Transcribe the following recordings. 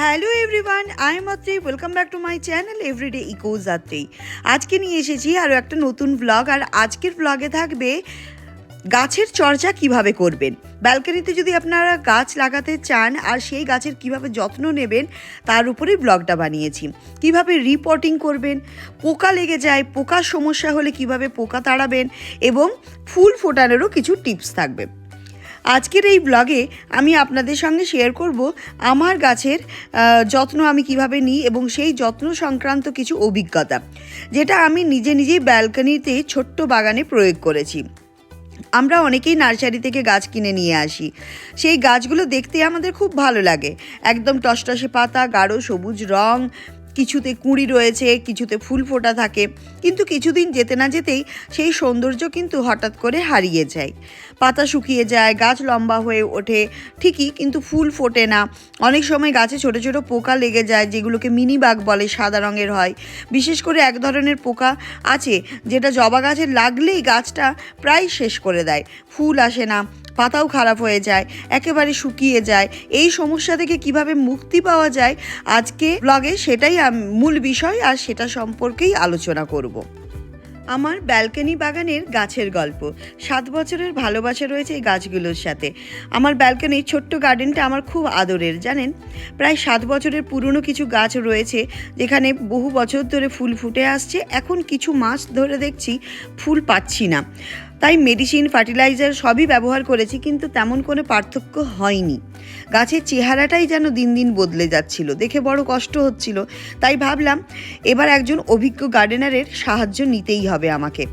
Hello everyone I am Atri welcome back to my channel everyday eco যাত্রী আজকে নিয়ে এসেছি আরও একটা নতুন ব্লগ আর আজকের ব্লগে থাকবে গাছের চর্চা কীভাবে করবেন। ব্যালকনিতে যদি আপনারা গাছ লাগাতে চান, আর সেই গাছের কীভাবে যত্ন নেবেন, তার উপরেই ব্লগটা বানিয়েছি। কীভাবে রিপোর্টিং করবেন, পোকা লেগে যায়, পোকার সমস্যা হলে কীভাবে পোকা তাড়াবেন, এবং ফুল ফোটানোরও কিছু টিপস থাকবে। আজকের এই ব্লগে আমি আপনাদের সঙ্গে শেয়ার করব আমার গাছের যত্ন আমি কীভাবে নিই এবং সেই যত্ন সংক্রান্ত কিছু অভিজ্ঞতা, যেটা আমি নিজে নিজেই ব্যালকনিতে ছোট্ট বাগানে প্রয়োগ করেছি। আমরা অনেকেই নার্সারি থেকে গাছ কিনে নিয়ে আসি। সেই গাছগুলো দেখতে আমাদের খুব ভালো লাগে। একদম টসটসে পাতা, গাঢ় সবুজ রং কিছুতে কুঁড়ি রয়েছে, কিছুতে ফুল ফোটা থাকে। কিন্তু কিছুদিন যেতে না যেতেই সেই সৌন্দর্য কিন্তু হঠাৎ করে হারিয়ে যায়। পাতা শুকিয়ে যায়, গাছ লম্বা হয়ে ওঠে, ঠিকই কিন্তু ফুল ফোটে না। অনেক সময় গাছে ছোট ছোট পোকা লেগে যায়, যেগুলোকে মিনি বাগ বলে, সাদা রঙের হয়। বিশেষ করে এক ধরনের পোকা আছে, যেটা জবা গাছে লাগলেই গাছটা প্রায় শেষ করে দেয়। ফুল আসে না পাতাও খারাপ হয়ে যায়, একেবারে শুকিয়ে যায়। এই সমস্যা থেকে কীভাবে মুক্তি পাওয়া যায়? আজকে ব্লগে সেটাই মূল বিষয় আর সেটা সম্পর্কেই আলোচনা করব। আমার ব্যালকনি বাগানের গাছের গল্প। সাত বছরের ভালোবাসা রয়েছে এই গাছগুলোর সাথে। আমার ব্যালকনির ছোট্ট গার্ডেনটা আমার খুব আদরের, জানেন? প্রায় সাত বছরের পুরনো কিছু গাছ রয়েছে, যেখানে বহু বছর ধরে ফুল ফুটে আসছে। এখন কিছু মাস ধরে দেখছি ফুল পাচ্ছি না। তাই মেডিসিন, ফার্টিলাইজার সবই ব্যবহার করেছি, কিন্তু তেমন কোনো পার্থক্য হয়নি। গাছের চেহারাটাই যেন দিন দিন বদলে যাচ্ছিল, দেখে বড় কষ্ট হচ্ছিল। তাই ভাবলাম, এবার একজন অভিজ্ঞ গার্ডেনারের সাহায্য নিতেই হবে আমাকে।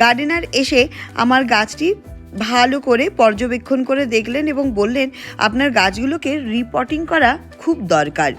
গার্ডেনার এসে আমার গাছটি ভালো করে পর্যবেক্ষণ করে দেখলেন এবং বললেন, আপনার গাছগুলোকে রিপোর্টিং করা খুব দরকার।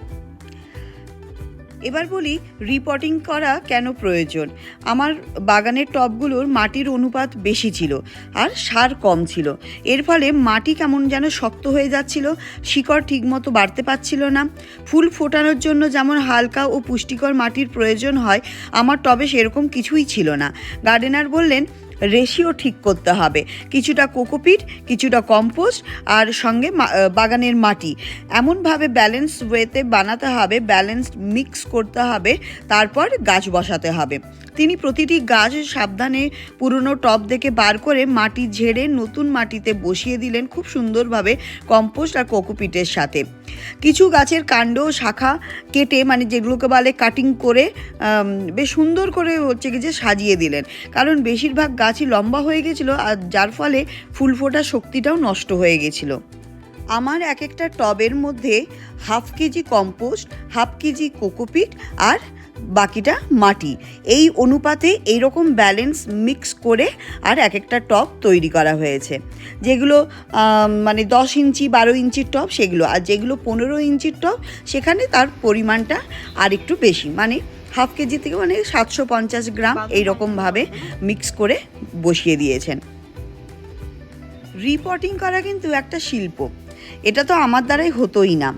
এবার বলি রিপোর্টিং করা কেন প্রয়োজন? আমার বাগানের টবগুলোর মাটির অনুপাত বেশি ছিল আর সার কম ছিল। এর ফলে মাটি কেমন যেন শক্ত হয়ে যাচ্ছিল, শিকড় ঠিকমতো বাড়তে পারছিল না। ফুল ফোটানোর জন্য যেমন হালকা ও পুষ্টিকর মাটির প্রয়োজন হয়, আমার টবে সেরকম কিছুই ছিল না। গার্ডেনার বললেন রেশিও ঠিক করতে হবে। কিছুটা কোকোপিট, কিছুটা কম্পোস্ট আর সঙ্গে বাগানের মাটি। এমনভাবে ব্যালেন্স ওয়েতে বানাতে হবে ব্যালেন্সড মিক্স করতে হবে, তারপর গাছ বসাতে হবে। তিনি প্রতিটি গাছ সাবধানে পুরনো টব থেকে বার করে মাটি ঝেড়ে নতুন মাটিতে বসিয়ে দিলেন খুব সুন্দরভাবে কম্পোস্ট আর কোকোপিটের সাথে। কিছু গাছের কাণ্ড শাখা কেটে মানে যেগুলোকে বলে কাটিং করে বেশ সুন্দর করে হচ্ছে কি যে সাজিয়ে দিলেন। কারণ বেশিরভাগ গাছই লম্বা হয়ে গেছিল আর যার ফলে ফুল ফোটার শক্তিটাও নষ্ট হয়ে গেছিল। আমার এক একটা টবের মধ্যে half kg compost, half kg cocopeat আর বাকিটা মাটি। এই অনুপাতে এইরকম ব্যালেন্স মিক্স করে আর এক একটা টব তৈরি করা হয়েছে। যেগুলো মানে দশ ইঞ্চি, বারো ইঞ্চির টব সেগুলো, আর যেগুলো পনেরো ইঞ্চির টব সেখানে তার পরিমাণটা আর একটু বেশি। মানে হাফ কেজি থেকে মানে সাতশো পঞ্চাশ গ্রাম এইরকমভাবে মিক্স করে বসিয়ে দিয়েছেন। রিপোর্টিং করা কিন্তু একটা শিল্প। এটা তো আমার দ্বারাই হতোই না।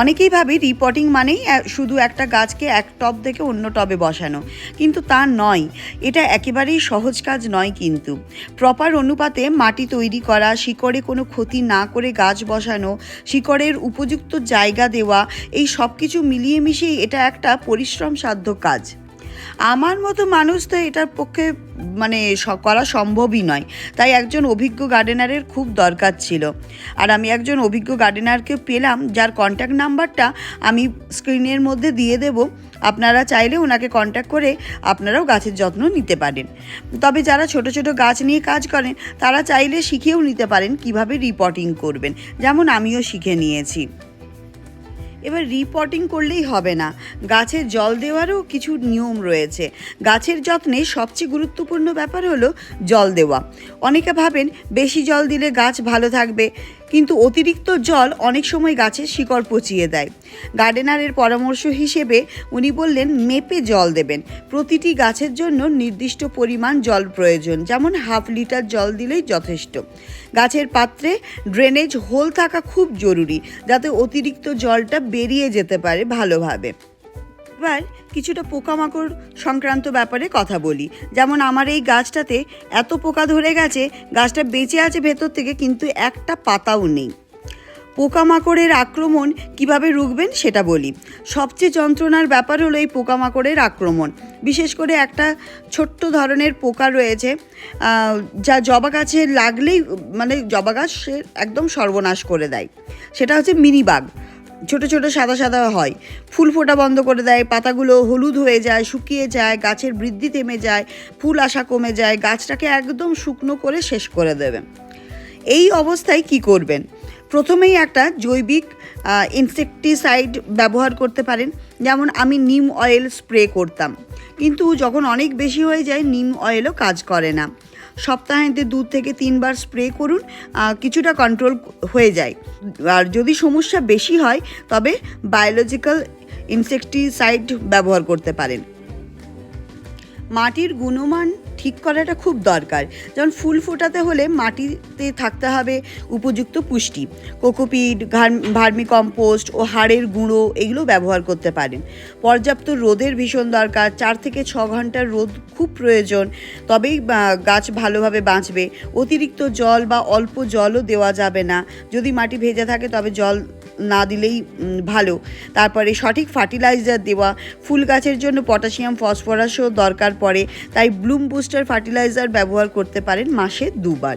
অনেকেই ভাবে রিপোর্টিং মানেই শুধু একটা গাছকে এক টব থেকে অন্য টবে বসানো। কিন্তু তা নয়, এটা একেবারেই সহজ কাজ নয় কিন্তু। প্রপার অনুপাতে মাটি তৈরি করা, শিকড়ে কোনো ক্ষতি না করে গাছ বসানো, শিকড়ের উপযুক্ত জায়গা দেওয়া, এই সব কিছু মিলিয়ে মিশিয়ে এটা একটা পরিশ্রম সাধ্য কাজ। আমার মতো মানুষ তো এটার পক্ষে মানে করা সম্ভবই নয়। তাই একজন অভিজ্ঞ গার্ডেনারের খুব দরকার ছিল। আর আমি একজন অভিজ্ঞ গার্ডেনারকে পেলাম, যার কন্ট্যাক্ট নাম্বারটা আমি স্ক্রিনের মধ্যে দিয়ে দেব। আপনারা চাইলে ওনাকে কন্ট্যাক্ট করে আপনারাও গাছের যত্ন নিতে পারেন। তবে যারা ছোট ছোট গাছ নিয়ে কাজ করেন, তারা চাইলে শিখেও নিতে পারেন কীভাবে রিপোর্টিং করবেন। যেমন আমিও শিখে নিয়েছি। এবার রিপটিং করলেই হবে না। গাছের জল দেওয়ারও কিছু নিয়ম রয়েছে। গাছের যত্নে সবচেয়ে গুরুত্বপূর্ণ ব্যাপার হলো জল দেওয়া। অনেকে ভাবেন, বেশি জল দিলে গাছ ভালো থাকবে। কিন্তু অতিরিক্ত জল অনেক সময় গাছের শিকড় পচিয়ে দেয়। গার্ডেনারের পরামর্শ হিসেবে উনি বললেন, মেপে জল দেবেন। প্রতিটি গাছের জন্য নির্দিষ্ট পরিমাণ জল প্রয়োজন। যেমন হাফ লিটার জল দিলেই যথেষ্ট। গাছের পাত্রে ড্রেনেজ হোল থাকা খুব জরুরি, যাতে অতিরিক্ত জলটা বেরিয়ে যেতে পারে ভালোভাবে। এবার কিছুটা পোকামাকড় সংক্রান্ত ব্যাপারে কথা বলি। যেমন আমার এই গাছটাতে এত পোকা ধরে গেছে, গাছটা বেঁচে আছে ভেতর থেকে কিন্তু একটা পাতাও নেই। পোকামাকড়ের আক্রমণ কীভাবে রুখবেন সেটা বলি। সবচেয়ে যন্ত্রণার ব্যাপার হলো এই পোকামাকড়ের আক্রমণ। বিশেষ করে একটা ছোট্ট ধরনের পোকা রয়েছে যা জবা গাছে লাগলেই মানে জবা গাছের একদম সর্বনাশ করে দেয়। সেটা হচ্ছে মিনিবাগ ছোট ছোট সাদা সাদা হয়। ফুল ফোটা বন্ধ করে দেয়, পাতাগুলো হলুদ হয়ে যায়, শুকিয়ে যায়, গাছের বৃদ্ধি থেমে যায়, ফুল আসা কমে যায়, গাছটাকে একদম শুকনো করে শেষ করে দেবে। এই অবস্থায় কি করবেন? প্রথমেই একটা জৈবিক ইনসেকটিসাইড ব্যবহার করতে পারেন। যেমন আমি নিম অয়েল স্প্রে করতাম। কিন্তু যখন অনেক বেশি হয়ে যায়, নিম অয়েলও কাজ করে না। সপ্তাহেতে দু থেকে তিনবার স্প্রে করুন কিছুটা কন্ট্রোল হয়ে যায়। আর যদি সমস্যা বেশি হয়, তবে বায়োলজিক্যাল ইনসেকটিসাইড ব্যবহার করতে পারেন। মাটির গুণমান ঠিক করাটা খুব দরকার। যেমন ফুল ফোটাতে হলে মাটিতে থাকতে হবে উপযুক্ত পুষ্টি। কোকোপিট ভার্মি কম্পোস্ট ও হাড়ের গুঁড়ো এগুলো ব্যবহার করতে পারেন। পর্যাপ্ত রোদের ভীষণ দরকার, চার থেকে ছ ঘণ্টার রোদ খুব প্রয়োজন, তবেই গাছ ভালোভাবে বাঁচবে। অতিরিক্ত জল বা অল্প জলও দেওয়া যাবে না। যদি মাটি ভেজে থাকে তবে জল না দিলেই ভালো। তারপরে সঠিক ফার্টিলাইজার দেওয়া, ফুল গাছের জন্য পটাশিয়াম, ফসফরাসও দরকার পড়ে, তাই ব্লুম বুস্টার ফার্টিলাইজার ব্যবহার করতে পারেন মাসে দুবার।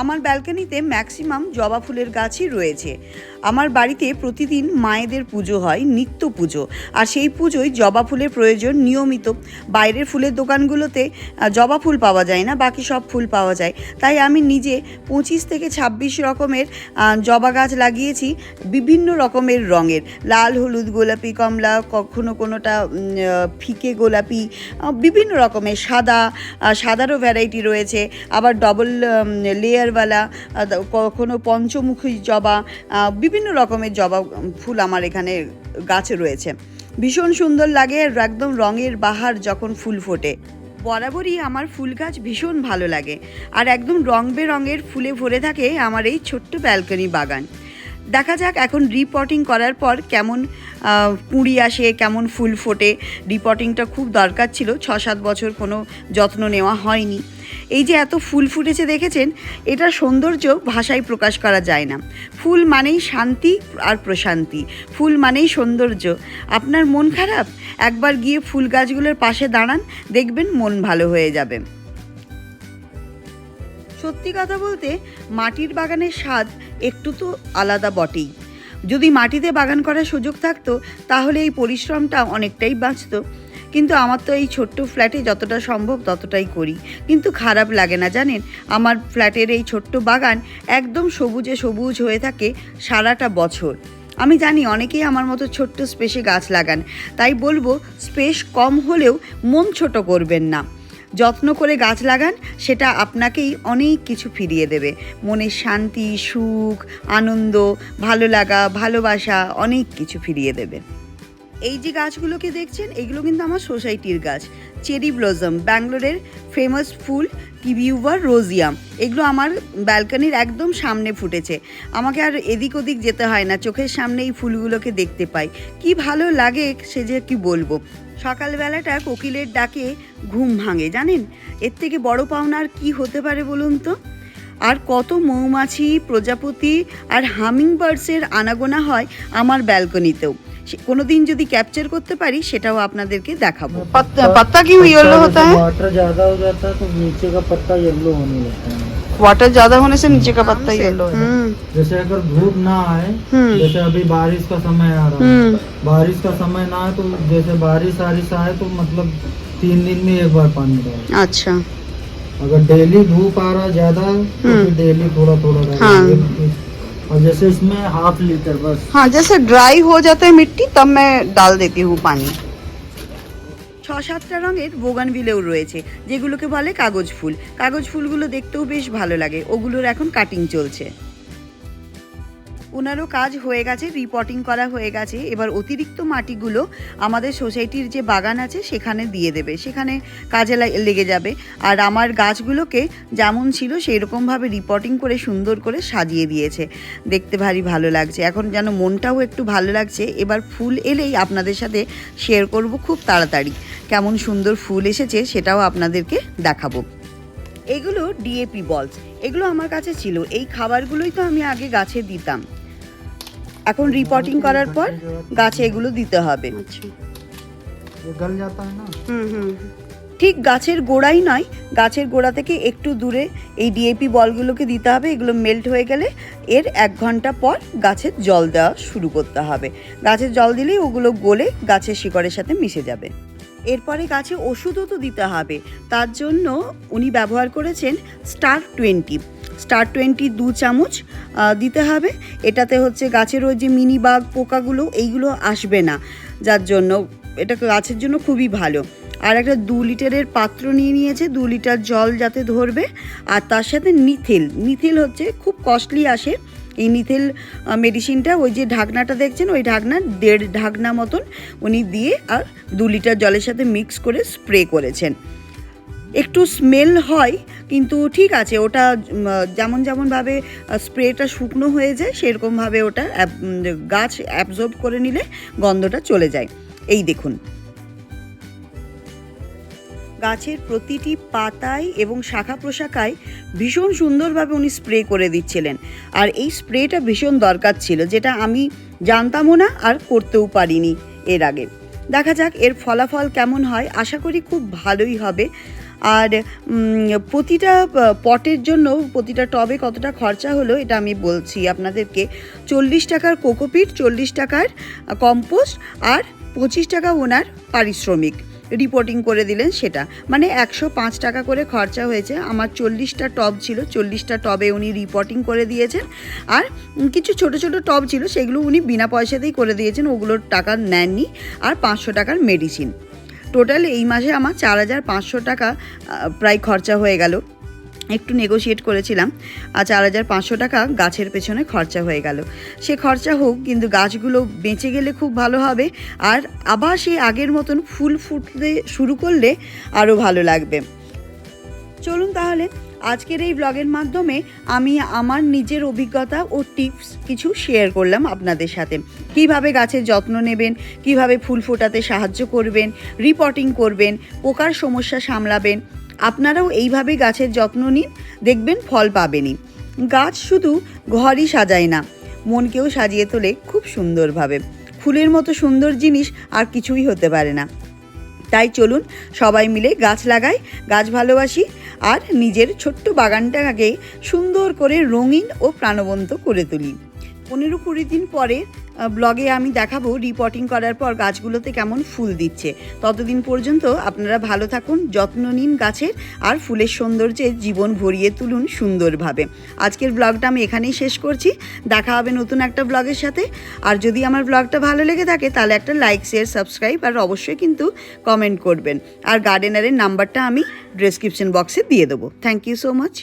আমার ব্যালকনিতে ম্যাক্সিমাম জবা ফুলের গাছই রয়েছে। আমার বাড়িতে প্রতিদিন মায়েদের পুজো হয়, নিত্য পুজো। আর সেই পুজোয় জবা ফুলের প্রয়োজন নিয়মিত। বাইরের ফুলের দোকানগুলোতে জবা ফুল পাওয়া যায় না, বাকি সব ফুল পাওয়া যায়। তাই আমি নিজে পঁচিশ থেকে ছাব্বিশ রকমের জবা গাছ লাগিয়েছি, বিভিন্ন রকমের রঙের। লাল, হলুদ, গোলাপি, কমলা, কখনো কোনোটা ফিকে গোলাপি বিভিন্ন রকমের সাদা সাদারও ভ্যারাইটি রয়েছে। আবার ডবল লেয়ারওয়ালা কখনো পঞ্চমুখী জবা বিভিন্ন রকমের জবা ফুল আমার এখানে গাছে রয়েছে। ভীষণ সুন্দর লাগে একদম রঙের বাহার যখন ফুল ফোটে। বরাবরই আমার ফুল গাছ ভীষণ ভালো লাগে। আর একদম রং বেরঙের ফুলে ভরে থাকে আমার এই ছোট্ট ব্যালকনি বাগান। দেখা যাক এখন রিপটিং করার পর কেমন কুঁড়ি আসে, কেমন ফুল ফোটে। রিপটিংটা খুব দরকার ছিল ছ সাত বছর কোনো যত্ন নেওয়া হয়নি। এই যে এত ফুল ফুটেছে দেখেছেন, এটার সৌন্দর্য ভাষায় প্রকাশ করা যায় না। ফুল মানেই শান্তি আর প্রশান্তি। ফুল মানেই সৌন্দর্য। আপনার মন খারাপ? একবার গিয়ে ফুল গাছগুলোর পাশে দাঁড়ান, দেখবেন মন ভালো হয়ে যাবে। সত্যি কথা বলতে, মাটির বাগানের স্বাদ একটু তো আলাদা বটেই। যদি মাটিতে বাগান করার সুযোগ থাকতো, তাহলে এই পরিশ্রমটা অনেকটাই বাঁচতো। কিন্তু আমার তো এই ছোট্ট ফ্ল্যাটে যতটা সম্ভব ততটাই করি। কিন্তু খারাপ লাগে না, জানেন? আমার ফ্ল্যাটের এই ছোট্ট বাগান একদম সবুজে সবুজ হয়ে থাকে সারাটা বছর। আমি জানি অনেকেই আমার মতো ছোট্ট স্পেসে গাছ লাগান। তাই বলব, স্পেস কম হলেও মন ছোট করবেন না। যত্ন করে গাছ লাগান, সেটা আপনাকেই অনেক কিছু ফিরিয়ে দেবে। মনের শান্তি, সুখ, আনন্দ, ভালো লাগা, ভালোবাসা অনেক কিছু ফিরিয়ে দেবে। এই যে গাছগুলোকে দেখছেন, এগুলো কিন্তু আমার সোসাইটির গাছ। চেরি ব্লজম ব্যাঙ্গালোরের ফেমাস ফুল টিবিউভার রোজিয়াম। এগুলো আমার ব্যালকনির একদম সামনে ফুটেছে। আমাকে আর এদিক ওদিক যেতে হয় না, চোখের সামনে এই ফুলগুলোকে দেখতে পাই। কি ভালো লাগে সে যে কি বলব। সকালবেলাটা কোকিলের ডাকে ঘুম ভাঙে জানেন এর থেকে বড় পাওনা আর কি হতে পারে বলুন তো আর কত মৌমাছি প্রজাপতি আর হামিং বার্ডসের আনাগোনা হয় আমার ব্যালকনিতেও কোনো দিন যদি ক্যাপচার করতে পারি সেটাও আপনাদেরকে দেখাবো পাত্তা পাত্তা কি ইয়েলো হতা है वाटर ज्यादा हो जाता है तो नीचे का पत्ता येलो होने लगता है वाटर ज़्यादा होने से नीचे का पत्ता येलो है जैसे अगर धूप ना आए हम्म। जैसे अभी बारिश का समय आ रहा है बारिश का समय ना आए तो जैसे बारिश बारिश आए तो मतलब तीन दिन में एक बार पानी डालो। अच्छा। अगर डेली धूप आ रहा ज़्यादा तो हम्म। डेली। थोड़ा थोड़ा हाँ। और जैसे इसमें हाफ़ लीटर बस। हाँ जैसे ड्राई हो जाता है मिट्टी तब मैं डाल देती हूँ पानी। ছ সাতটা রঙের বোগান বিলেও রয়েছে, যেগুলোকে বলে কাগজ ফুল। কাগজ ফুলগুলো দেখতেও বেশ ভালো লাগে। ওগুলোর এখন কাটিং চলছে। ওনারও কাজ হয়ে গেছে রিপোর্টিং করা হয়ে গেছে। এবার অতিরিক্ত মাটিগুলো আমাদের সোসাইটির যে বাগান আছে সেখানে দিয়ে দেবে। সেখানে কাজে লেগে যাবে। আর আমার গাছগুলোকে যেমন ছিল সেই রকমভাবে রিপোর্টিং করে সুন্দর করে সাজিয়ে দিয়েছে। দেখতে ভারী ভালো লাগছে। এখন যেন মনটাও একটু ভালো লাগছে। এবার ফুল এলেই আপনাদের সাথে শেয়ার করব খুব তাড়াতাড়ি। কেমন সুন্দর ফুল এসেছে সেটাও আপনাদেরকে দেখাবো। এগুলো ডিএপি বলস এগুলো আমার কাছে ছিল। এই খাবারগুলোই তো আমি আগে গাছে দিতাম। এখন রিপোর্টিং করার পর গাছে এগুলো দিতে হবে। ঠিক গাছের গোড়াই নয় গাছের গোড়া থেকে একটু দূরে এই ডিএপি বলগুলোকে দিতে হবে এগুলো মেল্ট হয়ে গেলে এর এক ঘণ্টা পর গাছের জল দেওয়া শুরু করতে হবে। গাছের জল দিলেই ওগুলো গলে গাছের শিকড়ের সাথে মিশে যাবে। এরপরে গাছে ওষুধও তো দিতে হবে। তার জন্য উনি ব্যবহার করেছেন স্টার টোয়েন্টি স্টার টোয়েন্টি দু চামচ দিতে হবে। এটাতে হচ্ছে গাছের ওই যে মিনি বাগ পোকাগুলো, এইগুলো আসবে না। যার জন্য, এটা গাছের জন্য খুবই ভালো। আর একটা দু লিটারের পাত্র নিয়ে নিয়েছে, দু লিটার জল যাতে ধরবে। আর তার সাথে নিথিল নিথিল হচ্ছে খুব কস্টলি আসে। এই নিথিল মেডিসিনটা ওই যে ঢাকনাটা দেখছেন, ওই ঢাকনা, দেড় ঢাকনা মতন উনি দিয়ে আর দু লিটার জলের সাথে মিক্স করে স্প্রে করেছেন। একটু স্মেল হয়, কিন্তু ঠিক আছে, ওটা যেমন যেমনভাবে স্প্রেটা শুকনো হয়ে যায় সেরকমভাবে ওটা গাছ অ্যাবজর্ব করে নিলে গন্ধটা চলে যায়। এই দেখুন। গাছের প্রতিটি পাতায় এবং শাখা প্রশাখায় ভীষণ সুন্দরভাবে উনি স্প্রে করে দিচ্ছিলেন। আর এই স্প্রেটা ভীষণ দরকার ছিল, যেটা আমি জানতামও না আর করতেও পারিনি এর আগে। দেখা যাক এর ফলাফল কেমন হয়। আশা করি খুব ভালোই হবে। আর প্রতিটা পটের জন্য প্রতিটা টবে কতটা খরচা হলো এটা আমি বলছি আপনাদেরকে। চল্লিশ টাকার কোকোপিট, চল্লিশ টাকার কম্পোস্ট আর পঁচিশ টাকা ওনার পারিশ্রমিক। রিপোর্টিং করে দিলেন সেটা। মানে একশো পাঁচ টাকা করে খরচা হয়েছে। আমার চল্লিশটা টব ছিল, চল্লিশটা টবে উনি রিপোর্টিং করে দিয়েছেন। আর কিছু ছোট ছোট টব ছিল, সেগুলো উনি বিনা পয়সাতেই করে দিয়েছেন, ওগুলোর টাকা নেননি। আর পাঁচশো টাকার মেডিসিন। টোটাল এই মাসে আমার চার হাজার পাঁচশো টাকা প্রায় খরচা হয়ে গেল। একটু নেগোশিয়েট করেছিলাম, আর চার হাজার পাঁচশো টাকা গাছের পেছনে খরচা হয়ে গেল। সে খরচা হোক, কিন্তু গাছগুলো বেঁচে গেলে খুব ভালো হবে, আর আবার সে আগের মতন ফুল ফুটতে শুরু করলে আরও ভালো লাগবে। চলুন তাহলে আজকের এই ব্লগের মাধ্যমে আমি আমার নিজের অভিজ্ঞতা ও টিপস কিছু শেয়ার করলাম আপনাদের সাথে। কীভাবে গাছের যত্ন নেবেন, কীভাবে ফুল ফোটাতে সাহায্য করবেন রিপোর্টিং করবেন, পোকার সমস্যা সামলাবেন, আপনারাও এইভাবে গাছের যত্ন নিন, দেখবেন ফল পাবেনই। গাছ শুধু ঘরই সাজায় না, মনকেও সাজিয়ে তোলে খুব সুন্দরভাবে। ফুলের মতো সুন্দর জিনিস আর কিছুই হতে পারে না। তাই চলুন সবাই মিলে গাছ লাগাই, গাছ ভালোবাসি আর নিজের ছোট্ট বাগানটাকে সুন্দর করে রঙিন ও প্রাণবন্ত করে তুলি। পনেরো কুড়ি দিন পরে ব্লগে আমি দেখাবো রিপোর্টিং করার পর গাছগুলোতে কেমন ফুল দিচ্ছে। ততদিন পর্যন্ত আপনারা ভালো থাকুন, যত্ন নিন গাছের, আর ফুলের সৌন্দর্যে জীবন ভরিয়ে তুলুন সুন্দরভাবে। আজকের ব্লগটা আমি এখানেই শেষ করছি। দেখা হবে নতুন একটা ব্লগের সাথে। আর যদি আমার ব্লগটা ভালো লেগে থাকে, তাহলে একটা লাইক শেয়ার সাবস্ক্রাইব আর অবশ্যই কিন্তু কমেন্ট করবেন। আর গার্ডেনারের নাম্বারটা আমি ডেসক্রিপশন বক্সে দিয়ে দেবো। Thank you so much